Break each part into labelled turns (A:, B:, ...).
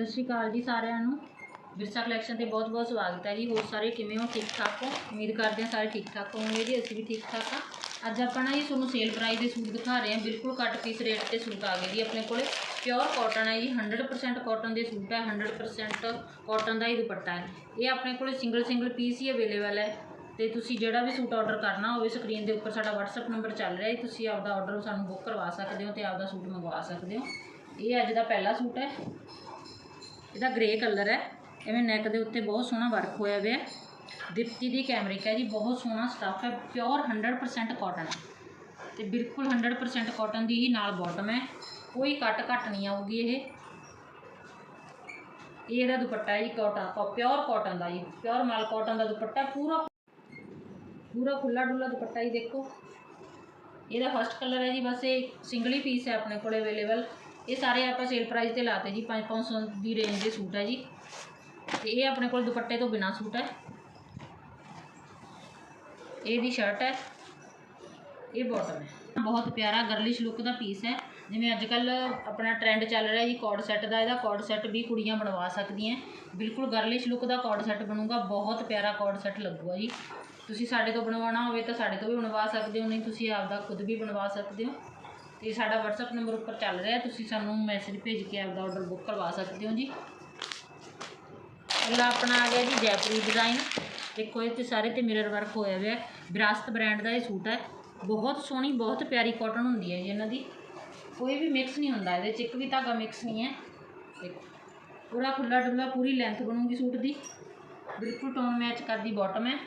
A: ਸਤਿ ਸ਼੍ਰੀ ਅਕਾਲ ਜੀ ਸਾਰਿਆਂ ਨੂੰ। ਵਿਰਸਾ ਕਲੈਕਸ਼ਨ ਤੇ ਬਹੁਤ-ਬਹੁਤ ਸਵਾਗਤ ਹੈ ਜੀ। ਹੋਰ ਸਾਰੇ ਕਿਵੇਂ ਹੋ? ਠੀਕ ਠਾਕ ਹੋ? ਉਮੀਦ ਕਰਦੇ ਹਾਂ ਸਾਰੇ ਠੀਕ ਠਾਕ ਹੋਵੋਗੇ ਜੀ। ਅਸੀਂ ਵੀ ਠੀਕ ਠਾਕ ਆ ਅੱਜ ਆਪਾਂ ਨਾ ਜੀ ਤੁਹਾਨੂੰ ਸੇਲ ਪ੍ਰਾਈਸ ਦੇ ਸੂਟ ਦਿਖਾ ਰਹੇ ਹਾਂ। ਬਿਲਕੁਲ ਘੱਟ ਪੀਸ ਰੇਟ ਤੇ ਸੂਟ ਆ ਗਏ ਜੀ ਆਪਣੇ ਕੋਲੇ। ਪਿਓਰ ਕਾਟਨ ਹੈ ਜੀ। 100% ਕਾਟਨ ਦੇ ਸੂਟ ਹੈ। 100% ਕਾਟਨ ਦਾ ਹੀ ਦੁਪੱਟਾ ਹੈ। ਇਹ ਆਪਣੇ ਕੋਲੇ ਸਿੰਗਲ ਸਿੰਗਲ ਪੀਸ ਹੀ ਅਵੇਲੇਬਲ ਹੈ। ਤੇ ਤੁਸੀਂ ਜਿਹੜਾ ਵੀ ਸੂਟ ਆਰਡਰ ਕਰਨਾ ਹੋਵੇ ਸਕਰੀਨ ਦੇ ਉੱਪਰ ਸਾਡਾ WhatsApp ਨੰਬਰ ਚੱਲ ਰਿਹਾ ਹੈ। ਤੁਸੀਂ ਆਪਦਾ ਆਰਡਰ ਸਾਨੂੰ ਬੁੱਕ ਕਰਵਾ ਸਕਦੇ ਹੋ ਤੇ ਆਪਦਾ ਸੂਟ ਮੰਗਵਾ ਸਕਦੇ ਹੋ। ਇਹ ਅੱਜ ਦਾ ਪਹਿਲਾ ਸੂਟ ਹੈ। ਇਹਦਾ ਗ੍ਰੇ ਕਲਰ ਹੈ। ਐਵੇਂ ਨੈਕ ਦੇ ਉੱਤੇ ਬਹੁਤ ਸੋਹਣਾ ਵਰਕ ਹੋਇਆ ਹੋਇਆ ਹੈ। ਦਿਪਤੀ ਦੀ ਕੈਮਰਿਕ ਹੈ ਜੀ, ਬਹੁਤ ਸੋਹਣਾ ਸਟੱਫ ਹੈ। ਪਿਓਰ 100% ਕਾਟਨ ਹੈ। ਤੇ ਬਿਲਕੁਲ 100% ਕਾਟਨ ਦੀ ਹੀ ਨਾਲ ਬਾਟਮ ਹੈ। ਕੋਈ ਕੱਟ ਘੱਟ ਨਹੀਂ ਆਊਗੀ ਇਹ। ਇਹ ਇਹਦਾ ਦੁਪੱਟਾ ਜੀ ਕਾਟਨ ਪਿਓਰ ਕਾਟਨ ਦਾ ਜੀ। ਪਿਓਰ ਮਾਲ ਕਾਟਨ ਦਾ ਦੁਪੱਟਾ, ਪੂਰਾ ਪੂਰਾ ਖੁੱਲਾ ਡੁੱਲਾ ਦੁਪੱਟਾ ਹੀ ਦੇਖੋ। ਇਹਦਾ ਫਸਟ ਕਲਰ ਹੈ ਜੀ, ਬਸ ਇਹ ਸਿੰਗਲ ਹੀ ਪੀਸ ਹੈ ਆਪਣੇ ਕੋਲ ਅਵੇਲੇਬਲ ਇਹ ਸਾਰੇ ਆਪਾਂ ਸੇਲ ਪ੍ਰਾਈਸ ਤੇ ਲਾਤੇ ਜੀ 5-500 ਦੀ ਰੇਂਜ ਦੇ ਸੂਟ ਹੈ ਜੀ। ਤੇ ਇਹ ਆਪਣੇ ਕੋਲ ਦੁਪੱਟੇ ਤੋਂ ਬਿਨਾ ਸੂਟ ਹੈ। ਇਹ ਦੀ ਸ਼ਰਟ ਹੈ। ਇਹ ਬਾਟਮ ਹੈ। ਬਹੁਤ ਪਿਆਰਾ ਗਰਲਿਸ਼ ਲੁੱਕ ਦਾ ਪੀਸ ਹੈ। ਜਿਵੇਂ ਅੱਜ ਕੱਲ ਆਪਣਾ ਟ੍ਰੈਂਡ ਚੱਲ ਰਿਹਾ ਜੀ ਕੋਡ ਸੈੱਟ ਦਾ, ਇਹਦਾ ਕੋਡ ਸੈੱਟ ਵੀ ਕੁੜੀਆਂ ਬਣਵਾ ਸਕਦੀਆਂ। ਬਿਲਕੁਲ ਗਰਲਿਸ਼ ਲੁੱਕ ਦਾ ਕੋਡ ਸੈੱਟ ਬਣੂਗਾ, ਬਹੁਤ ਪਿਆਰਾ ਕੋਡ ਸੈੱਟ ਲੱਗੂਗਾ ਜੀ। ਤੁਸੀਂ ਸਾਡੇ ਤੋਂ ਬਣਵਾਉਣਾ ਹੋਵੇ ਤਾਂ ਸਾਡੇ ਤੋਂ ਵੀ ਬਣਵਾ ਸਕਦੇ ਹੋ, ਨਹੀਂ ਤੁਸੀਂ ਆਪਦਾ ਖੁਦ ਵੀ ਬਣਵਾ ਸਕਦੇ ਹੋ। ਤੇ ਸਾਡਾ WhatsApp ਨੰਬਰ ਉੱਪਰ ਚੱਲ ਰਿਹਾ ਤੁਸੀਂ ਸਾਨੂੰ ਮੈਸੇਜ ਭੇਜ ਕੇ ਆਪਦਾ ਆਰਡਰ ਬੁੱਕ ਕਰਵਾ ਸਕਦੇ ਹੋ ਜੀ। ਅਗਲਾ ਆਪਣਾ ਆ ਗਿਆ ਜੀ ਜੈਪੁਰੀ ਡਿਜ਼ਾਈਨ ਦੇਖੋ, ਇਹ ਤੇ ਸਾਰੇ ਤੇ ਮਿਰਰ ਵਰਕ ਹੋਇਆ ਹੋਇਆ ਹੈ। ਵਿਰਾਸਤ ਬ੍ਰਾਂਡ ਦਾ ਇਹ ਸੂਟ ਹੈ। ਬਹੁਤ ਸੋਹਣੀ, ਬਹੁਤ ਪਿਆਰੀ ਕਾਟਨ ਹੁੰਦੀ ਹੈ ਜੀ ਇਹਨਾਂ ਦੀ। ਕੋਈ ਵੀ ਮਿਕਸ ਨਹੀਂ ਹੁੰਦਾ ਇਹਦੇ ਚ, ਇੱਕ ਵੀ ਧਾਗਾ ਮਿਕਸ ਨਹੀਂ ਹੈ। ਦੇਖੋ, ਪੂਰਾ ਖੁੱਲਾ ਡੁੱਲਾ ਪੂਰੀ ਲੈਂਥ ਬਣੂਗੀ ਸੂਟ ਦੀ। ਬਿਲਕੁਲ ਟੋਨ ਮੈਚ ਕਰਦੀ ਬਾਟਮ ਹੈ।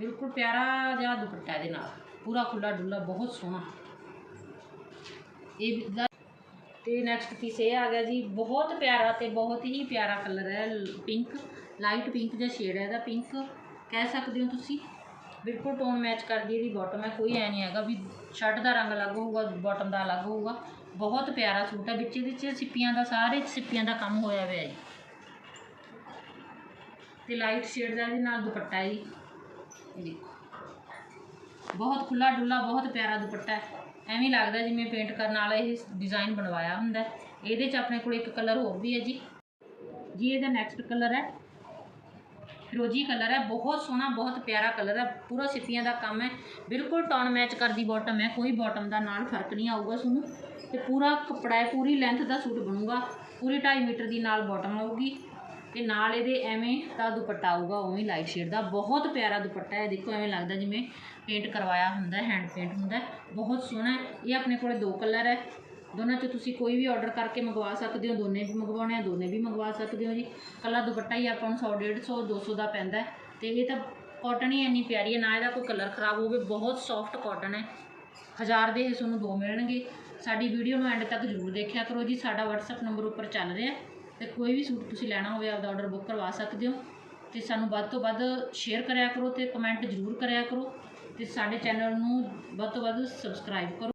A: ਬਿਲਕੁਲ ਪਿਆਰਾ ਜਿਹਾ ਦੁਪੱਟਾ ਇਹਦੇ ਨਾਲ। ਪੂਰਾ ਖੁੱਲਾ ਡੁੱਲਾ ਬਹੁਤ ਸੋਹਣਾ। ਇਹ ਵੀ- ਤੇ ਨੈਕਸਟ ਪੀਸ ਇਹ ਆ ਗਿਆ ਜੀ, ਬਹੁਤ ਪਿਆਰਾ ਤੇ ਬਹੁਤ ਹੀ ਪਿਆਰਾ ਕਲਰ ਹੈ ਪਿੰਕ ਲਾਈਟ ਪਿੰਕ ਜਿਹਾ ਸ਼ੇਡ ਹੈ ਇਹਦਾ ਪਿੰਕ ਕਹਿ ਸਕਦੇ ਹੋ ਤੁਸੀਂ? ਬਿਲਕੁਲ ਟੋਨ ਮੈਚ ਕਰਦੀ ਇਹਦੀ ਬਾਟਮ ਹੈ, ਕੋਈ ਐ ਨਹੀਂ ਹੈਗਾ ਵੀ ਸ਼ਰਟ ਦਾ ਰੰਗ ਅਲੱਗ ਹੋਊਗਾ ਬਾਟਮ ਦਾ ਅਲੱਗ ਹੋਊਗਾ। ਬਹੁਤ ਪਿਆਰਾ ਸੂਟ ਹੈ, ਵਿੱਚ ਇਹਦੇ 'ਚ ਸਿੱਪੀਆਂ ਦਾ, ਸਾਰੇ ਸਿੱਪੀਆਂ ਦਾ ਕੰਮ ਹੋਇਆ ਹੋਇਆ ਜੀ। ਤੇ ਲਾਈਟ ਸ਼ੇਡ ਦਾ ਇਹਦੇ ਨਾਲ ਦੁਪੱਟਾ ਹੈ ਜੀ, ਇਹ ਦੇਖੋ। ਬਹੁਤ ਖੁੱਲਾ ਡੁੱਲਾ ਬਹੁਤ ਪਿਆਰਾ ਦੁਪੱਟਾ ਹੈ। ਐਵੇਂ ਲੱਗਦਾ ਜਿਵੇਂ ਪੇਂਟ ਕਰਨ ਵਾਲਾ ਇਹ ਡਿਜ਼ਾਈਨ ਬਣਵਾਇਆ ਹੁੰਦਾ ਇਹਦੇ 'ਚ ਆਪਣੇ ਕੋਲ ਇੱਕ ਕਲਰ ਹੋਰ ਵੀ ਹੈ ਜੀ। ਜੀ, ਇਹਦਾ ਨੈਕਸਟ ਕਲਰ ਹੈ। ਫਿਰੋਜੀ ਕਲਰ ਹੈ, ਬਹੁਤ ਸੋਹਣਾ, ਬਹੁਤ ਪਿਆਰਾ ਕਲਰ ਹੈ। ਪੂਰਾ ਸਿੱਪੀਆਂ ਦਾ ਕੰਮ ਹੈ। ਬਿਲਕੁਲ ਟੌਨ ਮੈਚ ਕਰਦੀ ਬਾਟਮ ਹੈ। ਕੋਈ ਬਾਟਮ ਦਾ ਨਾਲ ਫ਼ਰਕ ਨਹੀਂ ਆਊਗਾ ਤੁਹਾਨੂੰ। ਤੇ ਪੂਰਾ ਕੱਪੜਾ ਹੈ, ਪੂਰੀ ਲੈਂਥ ਦਾ ਸੂਟ ਬਣੂਗਾ। ਪੂਰੀ 2.5 ਮੀਟਰ ਦੀ ਨਾਲ ਬਾਟਮ ਆਊਗੀ। ਤੇ ਨਾਲ ਇਹਦੇ ਐਵੇਂ ਦਾ ਦੁਪੱਟਾ ਆਊਗਾ, ਉਵੇਂ ਲਾਈਟ ਸ਼ੇਡ ਦਾ। ਬਹੁਤ ਪਿਆਰਾ ਦੁਪੱਟਾ ਹੈ। ਦੇਖੋ ਐਵੇਂ ਲੱਗਦਾ ਜਿਵੇਂ ਪੇਂਟ ਕਰਵਾਇਆ ਹੁੰਦਾ ਹੈਂਡ ਪੇਂਟ ਹੁੰਦਾ। ਬਹੁਤ ਸੋਹਣਾ ਇਹ ਆਪਣੇ ਕੋਲੇ ਦੋ ਕਲਰ ਹੈ। ਦੋਨਾਂ ਚੋਂ ਤੁਸੀਂ ਕੋਈ ਵੀ ਆਰਡਰ ਕਰਕੇ ਮੰਗਵਾ ਸਕਦੇ ਹੋ। ਦੋਨੇ ਵੀ ਮੰਗਵਾਉਣੇ ਆ, ਦੋਨੇ ਵੀ ਮੰਗਵਾ ਸਕਦੇ ਹੋ ਜੀ। ਕੱਲਾ ਦੁਪੱਟਾ ਹੀ ਆਪਾਂ ਨੂੰ 100 150 200 ਦਾ ਪੈਂਦਾ ਹੈ। ਤੇ ਇਹ ਤਾਂ ਕਾਟਨ ਹੀ ਇੰਨੀ ਪਿਆਰੀ ਹੈ। ਨਾ ਇਹਦਾ ਕੋਈ ਕਲਰ ਖਰਾਬ ਹੋਵੇ। ਬਹੁਤ ਸੌਫਟ ਕਾਟਨ ਹੈ। ਹਜ਼ਾਰ ਦੇ ਇਹ ਤੁਹਾਨੂੰ ਦੋ ਮਿਲਣਗੇ। ਸਾਡੀ ਵੀਡੀਓ ਨੂੰ ਐਂਡ ਤੱਕ ਜ਼ਰੂਰ ਦੇਖਿਆ ਕਰੋ ਜੀ। ਸਾਡਾ WhatsApp ਨੰਬਰ ਉੱਪਰ ਚੱਲ ਰਿਹਾ ਤੇ ਕੋਈ ਵੀ ਸੂਟ ਤੁਸੀਂ ਲੈਣਾ ਹੋਵੇ, ਆਪਦਾ ਆਰਡਰ ਬੁੱਕ ਕਰਵਾ ਸਕਦੇ ਹੋ। ਤੇ ਸਾਨੂੰ ਵੱਧ ਤੋਂ ਵੱਧ ਸ਼ੇਅਰ ਕਰਿਆ ਕਰੋ ਤੇ ਕਮੈਂਟ ਜ਼ਰੂਰ ਕਰਿਆ ਕਰੋ ਤੇ ਸਾਡੇ ਚੈਨਲ ਨੂੰ ਵੱਧ ਤੋਂ ਵੱਧ ਸਬਸਕ੍ਰਾਈਬ ਕਰੋ।